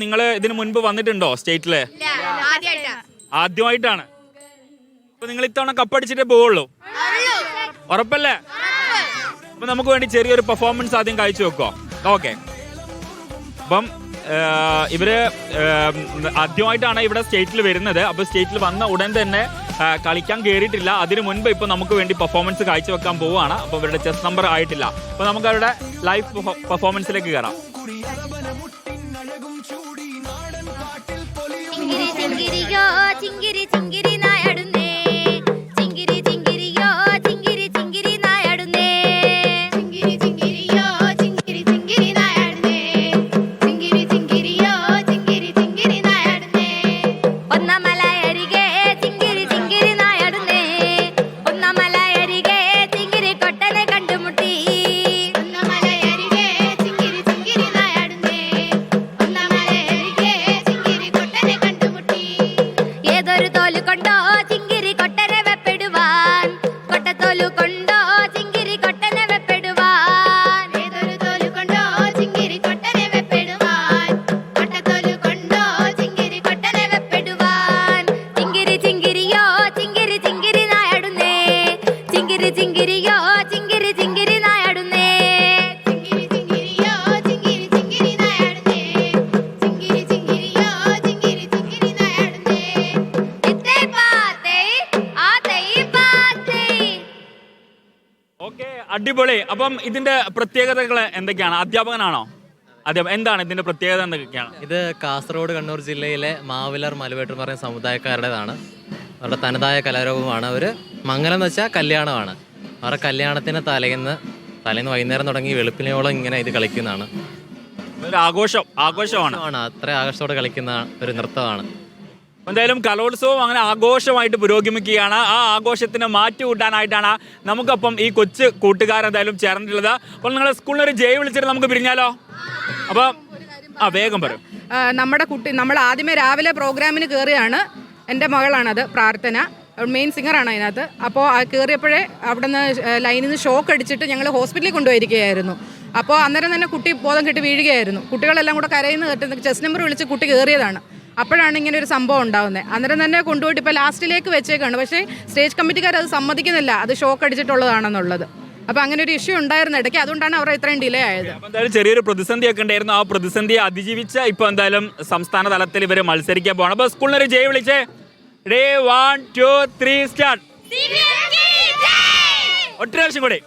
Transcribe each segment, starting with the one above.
നിങ്ങൾ ഇതിനു മുൻപ് വന്നിട്ടുണ്ടോ സ്റ്റേറ്റിൽ? ആദ്യമായിട്ടാ ആദ്യമായിട്ടാണ്. അപ്പൊ നിങ്ങൾ ഇത്തവണ കപ്പടിച്ചിട്ടേ പോവുള്ളൂ? ഉറപ്പല്ലേ? അപ്പൊ നമുക്ക് വേണ്ടി ചെറിയൊരു പെർഫോമൻസ് ആദ്യം കാഴ്ച വെക്കോ. ഓക്കെ. അപ്പം ഇവർ ആദ്യമായിട്ടാണ് ഇവിടെ സ്റ്റേറ്റിൽ വരുന്നത്. അപ്പൊ സ്റ്റേറ്റിൽ വന്ന ഉടൻ തന്നെ കളിക്കാൻ കയറിയിട്ടില്ല അതിനു മുൻപ് ഇപ്പൊ നമുക്ക് വേണ്ടി പെർഫോമൻസ് കാഴ്ചവെക്കാൻ പോവുകയാണ്. അപ്പൊ ഇവരുടെ ചെസ് നമ്പർ ആയിട്ടില്ല. അപ്പൊ നമുക്ക് അവരുടെ ലൈവ് പെർഫോമൻസിലേക്ക് കയറാം. ചിങ്കിരി ചിങ്കിരി ചിങ്കിരി. எதொரு தோல் கொண்டோ ഓക്കെ അടിപൊളി. അപ്പം ഇതിന്റെ പ്രത്യേകതകൾ എന്തൊക്കെയാണ്? അധ്യാപകനാണോ? അധ്യാപകൻ എന്താണ് ഇതിന്റെ പ്രത്യേകത എന്തൊക്കെയാണ്? ഇത് കാസർഗോഡ് കണ്ണൂർ ജില്ലയിലെ മാവിലർ മലവേട്ട് എന്ന് പറയുന്ന സമുദായക്കാരുടേതാണ്. അവരുടെ തനതായ കലാരൂപമാണ്. അവർ മംഗലം എന്ന് വെച്ചാൽ കല്യാണമാണ്. അവരുടെ കല്യാണത്തിന് തലേന്ന് തലേന്ന് വൈകുന്നേരം തുടങ്ങി വെളുപ്പിനോളം ഇങ്ങനെ ഇത് കളിക്കുന്നതാണ്. ഒരു ആഘോഷം ആഘോഷമാണ്. അത്ര ആഘോഷത്തോടെ കളിക്കുന്ന ഒരു നൃത്തമാണ്. എന്തായാലും കലോത്സവം അങ്ങനെ ആഘോഷമായിട്ട് പുരോഗമിക്കുകയാണ്. ആ ആഘോഷത്തിന് മാറ്റി കൂട്ടാനായിട്ടാണ് നമുക്കപ്പം ഈ കൊച്ചു കൂട്ടുകാർ എന്തായാലും ചേർന്നിട്ടുള്ളത്. അപ്പോൾ നിങ്ങളെ സ്കൂളിൽ ഒരു ജയ് വിളിച്ചിട്ട് നമുക്ക് പിരിഞ്ഞാലോ? അപ്പൊ ആ വേഗം പറയും. നമ്മുടെ കുട്ടി നമ്മൾ ആദ്യമേ രാവിലെ പ്രോഗ്രാമിന് കയറിയാണ് എന്റെ മകളാണത് പ്രാർത്ഥന. മെയിൻ സിംഗറാണ് അതിനകത്ത്. അപ്പോൾ കയറിയപ്പോഴേ അവിടെ നിന്ന് ലൈനിൽ നിന്ന് ഷോക്ക് അടിച്ചിട്ട് ഞങ്ങൾ ഹോസ്പിറ്റലിൽ കൊണ്ടുപോയിരിക്കുകയായിരുന്നു. അപ്പോൾ അന്നേരം തന്നെ കുട്ടി ബോധം കെട്ടി വീഴുകയായിരുന്നു. കുട്ടികളെല്ലാം കൂടെ കരയുന്ന കേട്ട് ചെസ് നമ്പർ വിളിച്ച് കുട്ടി കയറിയതാണ് അപ്പോഴാണ് ഇങ്ങനെ ഒരു സംഭവം ഉണ്ടാകുന്നത് അന്നേരം തന്നെ കൊണ്ടുപോയിട്ട് ഇപ്പോൾ ലാസ്റ്റിലേക്ക് വെച്ചേക്കാണ്. പക്ഷേ സ്റ്റേജ് കമ്മിറ്റിക്കാർ അത് സമ്മതിക്കുന്നില്ല. അത് ഷോക്ക് അടിച്ചിട്ടുള്ളതാണെന്നുള്ളത്. അപ്പോൾ അങ്ങനെ ഒരു ഇഷ്യൂ ഉണ്ടായിരുന്നു. ഇടയ്ക്ക് അതുകൊണ്ടാണ് അവർ ഇത്രയും ഡിലേ ആയത്. അപ്പൊ എന്തായാലും ചെറിയൊരു പ്രതിസന്ധി ഒക്കെ ഉണ്ടായിരുന്നു. ആ പ്രതിസന്ധിയെ അതിജീവിച്ച ഇപ്പൊ എന്തായാലും സംസ്ഥാന തലത്തിൽ ഇവർ മത്സരിക്കാൻ പോകണം അപ്പൊ സ്കൂളിൽ ഒരു ജയ് വിളിച്ചേ. Day one two three start ഒറ്റ പ്രാവശ്യം കൂടി.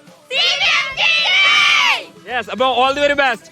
യെസ് അപ്പോൾ ഓൾ ദി വെരി ബെസ്റ്റ്